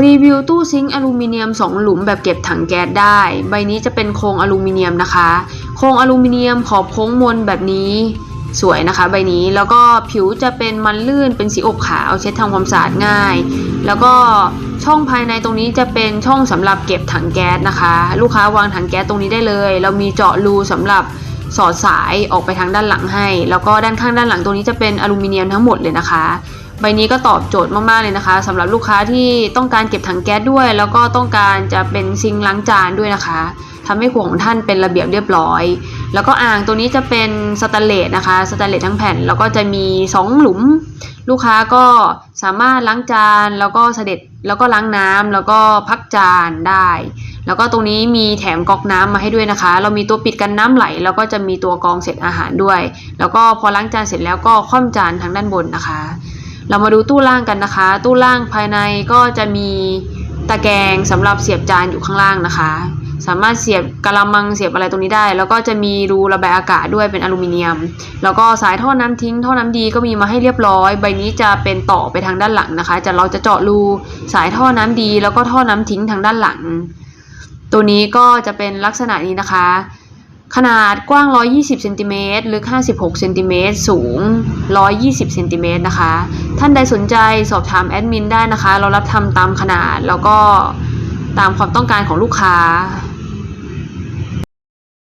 รีวิวตู้ซิงค์อลูมิเนียม 2 หลุมแบบเก็บถังแก๊สได้ ใบนี้จะเป็นโครงอลูมิเนียมนะคะ โครงอลูมิเนียมขอบโค้งมนแบบนี้ สวยนะคะ ใบนี้ แล้วก็ผิวจะเป็นมันลื่น เป็นสีอบขาว เช็ดทำความสะอาดง่าย แล้วก็ช่องภายในตรงนี้จะเป็นช่องสำหรับเก็บถังแก๊สนะคะ ลูกค้าวางถังแก๊สตรงนี้ได้เลย เรามีเจาะรูสำหรับสอดสายออกไปทางด้านหลังให้ แล้วก็ด้านข้างด้านหลังตรงนี้จะเป็นอลูมิเนียมทั้งหมดเลยนะคะ ใบนี้ก็ตอบโจทย์มากๆเลยนะคะสำหรับลูกค้าที่ต้องการเก็บถังแก๊สด้วย แล้วก็ต้องการจะเป็นซิงล้างจานด้วยนะคะทำให้ครัวของท่านเป็นระเบียบเรียบร้อย แล้วก็อ่างตัวนี้จะเป็นสแตนเลสนะคะสแตนเลสทั้งแผ่น แล้วก็จะมี 2 หลุม ลูกค้าก็สามารถล้างจานแล้วก็เสด็จแล้วก็ล้างน้ำแล้วก็พักจานได้ แล้วก็ตรงนี้มีแถมก๊อกน้ำมาให้ด้วยนะคะ เรามีตัวปิดกันน้ำไหล แล้วก็จะมีตัวกรองเสร็จอาหารด้วย แล้วก็พอล้างจานเสร็จแล้วก็คว่ำจานทางด้านบนนะคะ เรามาดูตู้ล่างกันนะคะ ตู้ล่างภายในก็จะมีตะแกรงสำหรับเสียบจานอยู่ข้างล่างนะคะ สามารถเสียบกะละมังเสียบอะไรตรงนี้ได้ แล้วก็จะมีรูระบายอากาศด้วยเป็นอลูมิเนียม แล้วก็สายท่อน้ำทิ้งท่อน้ำดีก็มีมาให้เรียบร้อย ใบนี้จะเป็นต่อไปทางด้านหลังนะคะ จะเราจะเจาะรูสายท่อน้ำดี แล้วก็ท่อน้ำทิ้งทางด้านหลัง ตัวนี้ก็จะเป็นลักษณะนี้นะคะขนาดกว้าง 120 เซนติเมตร ลึก 56 เซนติเมตร สูง 120 เซนติเมตรนะคะ ท่านใดสนใจสอบถามแอดมินได้นะคะ เรารับทำตามขนาดแล้วก็ตามความต้องการของลูกค้า